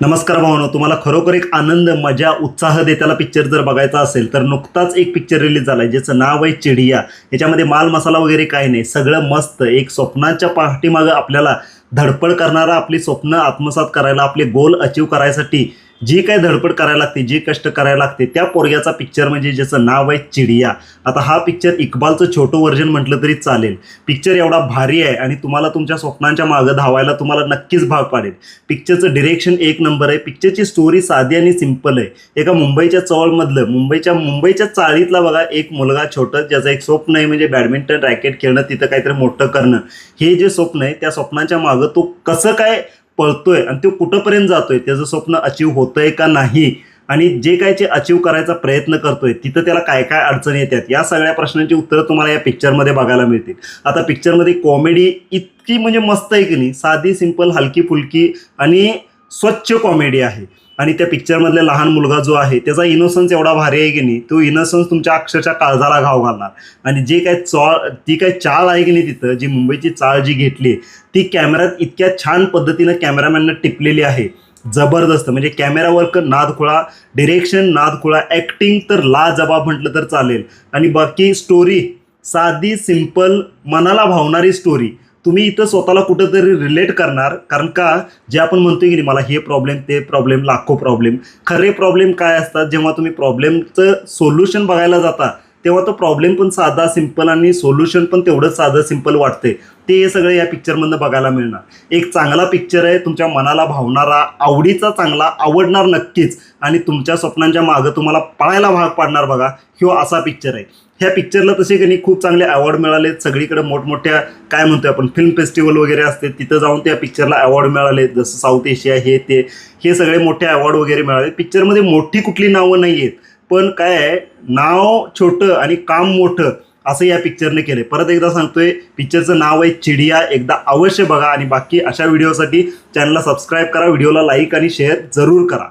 नमस्कार भावनो तुम्हाला खरोखर एक आनंद मजा उत्साह देताना पिक्चर जर बघायचा असेल तर नुकताच एक पिक्चर रिलीज झाला आहे ज्याचं नाव आहे चिडिया. याच्यामध्ये माल मसाला वगैरे काही नाही सगळं मस्त. एक स्वप्नाच्या पाठीमागं आपल्याला धडपड करणारा आपली स्वप्न आत्मसात करायला आपले गोल अचीव करायसाठी जी काय धडपड करायला लागते जे कष्ट करायला लागते त्या पोरग्याचा पिक्चर म्हणजे ज्याचं नाव आहे चिडिया. आता हा पिक्चर इक्बालचं छोटं व्हर्जन म्हटलं तरी चालेल. पिक्चर एवढा भारी आहे आणि तुम्हाला तुमच्या स्वप्नांच्या मागं धावायला तुम्हाला नक्कीच भाग पाडेल. पिक्चरचं डिरेक्शन एक नंबर आहे. पिक्चरची स्टोरी साधी आणि सिंपल आहे. एका मुंबईच्या चवळमधलं मुंबईच्या मुंबईच्या चाळीतला बघा एक मुलगा छोटं ज्याचं एक स्वप्न आहे म्हणजे बॅडमिंटन रॅकेट खेळणं तिथं काहीतरी मोठं करणं. हे जे स्वप्न आहे त्या स्वप्नांच्या मागं तो कसं काय पळतोय आणि तो कुठंपर्यंत जातोय त्याचं स्वप्न अचीव होतंय का नाही आणि जे काय ते अचीव करायचा प्रयत्न करतोय तिथं त्याला काय काय अडचणी येतात? या सगळ्या प्रश्नांची उत्तरं तुम्हाला या पिक्चरमध्ये बघायला मिळतील. आता पिक्चरमध्ये कॉमेडी इतकी म्हणजे मस्त आहे की नाही? साधी सिंपल हलकी फुलकी आणि स्वच्छ कॉमेडी आहे. आणि त्या पिक्चरमधला लहान मुलगा जो आहे त्याचा इनोसन्स एवढा भारी आहे की नाही तो इनोसन्स तुमच्या अक्षरशः काळजाला घाव घालणार. आणि जे काय चॉ ती काय चाळ आहे की नाही तिथं जी मुंबईची चाळ जी घेतली ती कॅमेऱ्यात इतक्या छान पद्धतीनं कॅमेरामॅननं टिपलेली आहे. जबरदस्त. म्हणजे कॅमेरा वर्क नादखुळा डिरेक्शन नादखुळा ॲक्टिंग तर ला जबाब म्हटलं तर चालेल. आणि बाकी स्टोरी साधी सिंपल मनाला भावणारी स्टोरी तुम्ही इथं स्वतःला कुठंतरी रिलेट करणार कारण का जे आपण म्हणतोय की नाही मला हे प्रॉब्लेम ते प्रॉब्लेम लाखो प्रॉब्लेम खरे प्रॉब्लेम काय असतात? जेव्हा तुम्ही प्रॉब्लेमचं सोल्युशन बघायला जाता तेव्हा तो प्रॉब्लेम पण साधा सिंपल आणि सोल्युशन पण तेवढंच साधं सिंपल वाटते ते हे सगळं या पिक्चरमधनं बघायला मिळणार. एक चांगला पिक्चर आहे तुमच्या मनाला भावणारा आवडीचा चांगला आवडणार नक्कीच. आणि तुमच्या स्वप्नांच्या मागं तुम्हाला पळायला भाग पाडणार बघा किंवा असा पिक्चर आहे. ह्या पिक्चरला तसे की नाही खूप चांगले अवॉर्ड मिळाले सगळीकडे मोठमोठ्या काय म्हणतोय आपण फिल्म फेस्टिवल वगैरे असते तिथं जाऊन त्या पिक्चरला अवॉर्ड मिळाले जसं साऊथ एशिया हे ते हे सगळे मोठे अवॉर्ड वगैरे मिळाले पिक्चरमध्ये मोठी कुठली नावं नाही आहेत पण काय आहे नाव छोटं आणि काम मोठं असं या पिक्चरने केलं परत एकदा सांगतोय पिक्चरचं नाव आहे चिडिया. एकदा अवश्य बघा आणि बाकी अशा व्हिडिओसाठी चॅनलला सबस्क्राईब करा व्हिडिओला लाईक आणि शेअर जरूर करा.